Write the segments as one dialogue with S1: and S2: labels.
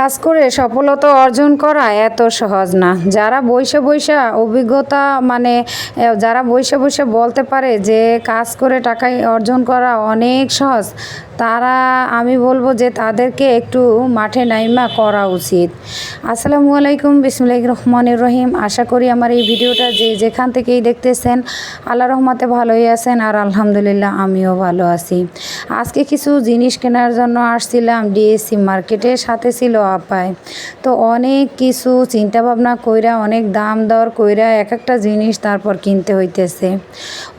S1: কাজ করে সফলতা অর্জন করা এত সহজ না। যারা বসে বসে অভিজ্ঞতা মানে যারা বসে বসে বলতে পারে যে কাজ করে টাকা অর্জন করা অনেক সহজ, তারা, আমি বলব যে তাদেরকে একটু মাঠে নাইমা করা উচিত। আসসালামু আলাইকুম বিসমুল্লাহ রহমানুর রহিম। আশা করি আমার এই ভিডিওটা যে যেখান থেকেই দেখতেছেন, আল্লাহ রহমাতে ভালোই আছেন আর আলহামদুলিল্লাহ আমিও ভালো আছি। আজকে কিছু জিনিস কেনার জন্য আসছিলাম, ডিএসসি মার্কেটের সাথে ছিল আপায় তো অনেক কিছু চিন্তা ভাবনা কইরা, অনেক দাম দর কইরা এক একটা জিনিস তারপর কিনতে হইতেছে।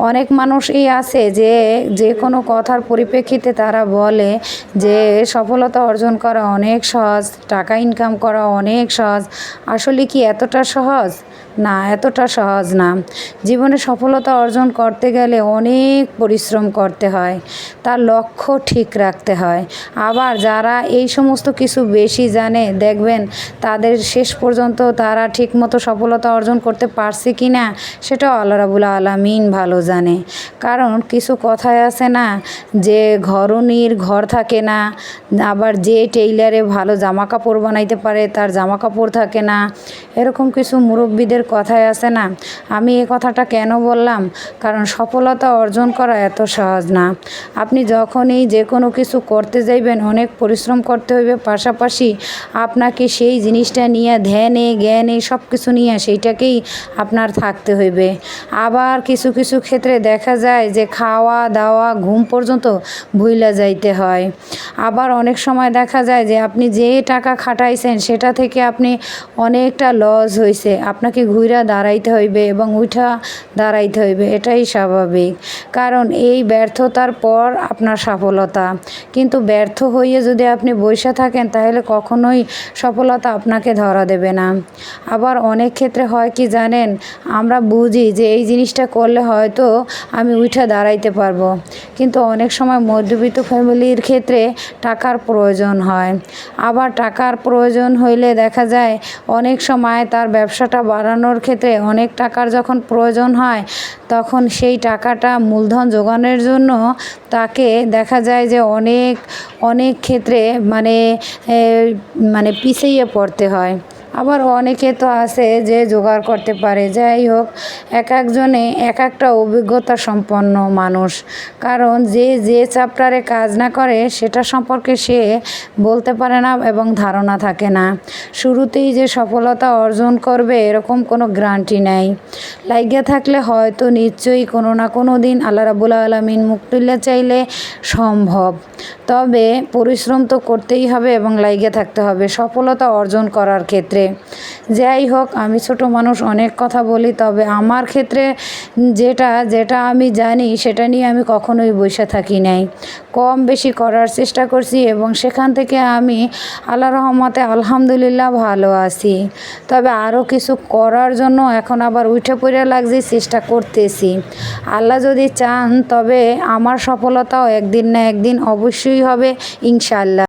S1: অনেক মানুষ এই আছে যে যে কোনো কথার পরিপ্রেক্ষিতে তারা বলে যে, সফলতা অর্জন করা অনেক সহজ, টাকা ইনকাম করা অনেক সহজ। আসলে কি এতটা সহজ? না, এতটা সহজ না। জীবনে সফলতা অর্জন করতে গেলে অনেক পরিশ্রম করতে হয়, তার লক্ষ্য ঠিক রাখতে হয়। আবার যারা এই সমস্ত কিছু বেশি জানে, দেখবেন তাদের শেষ পর্যন্ত তারা ঠিকমতো সফলতা অর্জন করতে পারছে কি না সেটাও আল্লাহ রাবুল আলমিন ভালো জানে। কারণ কিছু কথায় আছে না, যে ঘরণীর ঘর থাকে না, আবার যে টেইলারে ভালো জামা কাপড় বানাইতে পারে তার জামা কাপড় থাকে না, এরকম কিছু মুরব্বীদের কথায় আছে না। আমি এই কথাটা কেন বললাম? কারণ সফলতা অর্জন করা এত সহজ না। আপনি যখনই যে কোনো কিছু করতে যাইবেন, অনেক পরিশ্রম করতে হইবে, পাশাপাশি আপনাকে সেই জিনিসটা নিয়ে ধ্যানে, জ্ঞানে সব কিছু নিয়ে সেইটাকেই আপনার থাকতে হইবে। আবার কিছু কিছু ক্ষেত্রে দেখা যায় যে খাওয়া দাওয়া ঘুম পর্যন্ত ভুইলা যাইতে হয়। আবার অনেক সময় দেখা যায় যে আপনি যে টাকা খাটাইছেন, সেটা থেকে আপনি অনেকটা লস হয়েছে আপনাকে ঘুরা দাঁড়াইতে হইবে এবং উঠা দাঁড়াইতে হইবে, এটাই স্বাভাবিক। কারণ এই ব্যর্থতার পর আপনার সফলতা। কিন্তু ব্যর্থ হয়ে যদি আপনি বসে থাকেন, তাহলে কখনোই সফলতা আপনাকে ধরা দেবে না। আবার অনেক ক্ষেত্রে হয় কি জানেন, আমরা বুঝি যে এই জিনিসটা করলে হয়তো আমি উঠে দাঁড়াইতে পারব। কিন্তু অনেক সময় মধ্যবিত্ত ফ্যামিলির ক্ষেত্রে টাকার প্রয়োজন হয়। আবার টাকার প্রয়োজন হইলে দেখা যায়, অনেক সময় তার ব্যবসাটা বাড়ানোর ক্ষেত্রে অনেক টাকার যখন প্রয়োজন হয়, তখন সেই টাকাটা মূলধন যোগানোর জন্য তাকে দেখা যায় যে অনেক অনেক ক্ষেত্রে মানে মানে পিছিয়ে পড়তে হয়। আবার অনেকে তো আছে যে জোগাড় করতে পারে। যাই হোক, এক একজনে এক একটা অভিজ্ঞতা সম্পন্ন মানুষ। কারণ যে যে চ্যাপ্টারে কাজ না করে, সেটা সম্পর্কে সে বলতে পারে না এবং ধারণা থাকে না। শুরুতেই যে সফলতা অর্জন করবে, এরকম কোনো গ্যারান্টি নাই। লাগিয়ে থাকলে হয়তো নিশ্চয়ই কোনো না কোনো দিন আল্লাহ রাবুল আলমিন মুখ চাইলে সম্ভব। তবে পরিশ্রম তো করতেই হবে এবং লাইগে থাকতে হবে। সফলতা অর্জন করার ক্ষেত্রে যাই হোক, আমি ছোট মানুষ, অনেক কথা বলি, তবে আমার ক্ষেত্রে যেটা যেটা আমি জানি, সেটা নিয়ে আমি কখনোই বসে থাকি নাই। কম বেশি করার চেষ্টা করছি এবং সেখান থেকে আমি আল্লাহ রহমতে আলহামদুলিল্লাহ ভালো আছি। তবে আরও কিছু করার জন্য এখন আবার উঠে পড়ে লাগছে, চেষ্টা করতেছি। আল্লাহ যদি চান, তবে আমার সফলতাও একদিন না একদিন অবশ্যই হবে ইনশাল্লাহ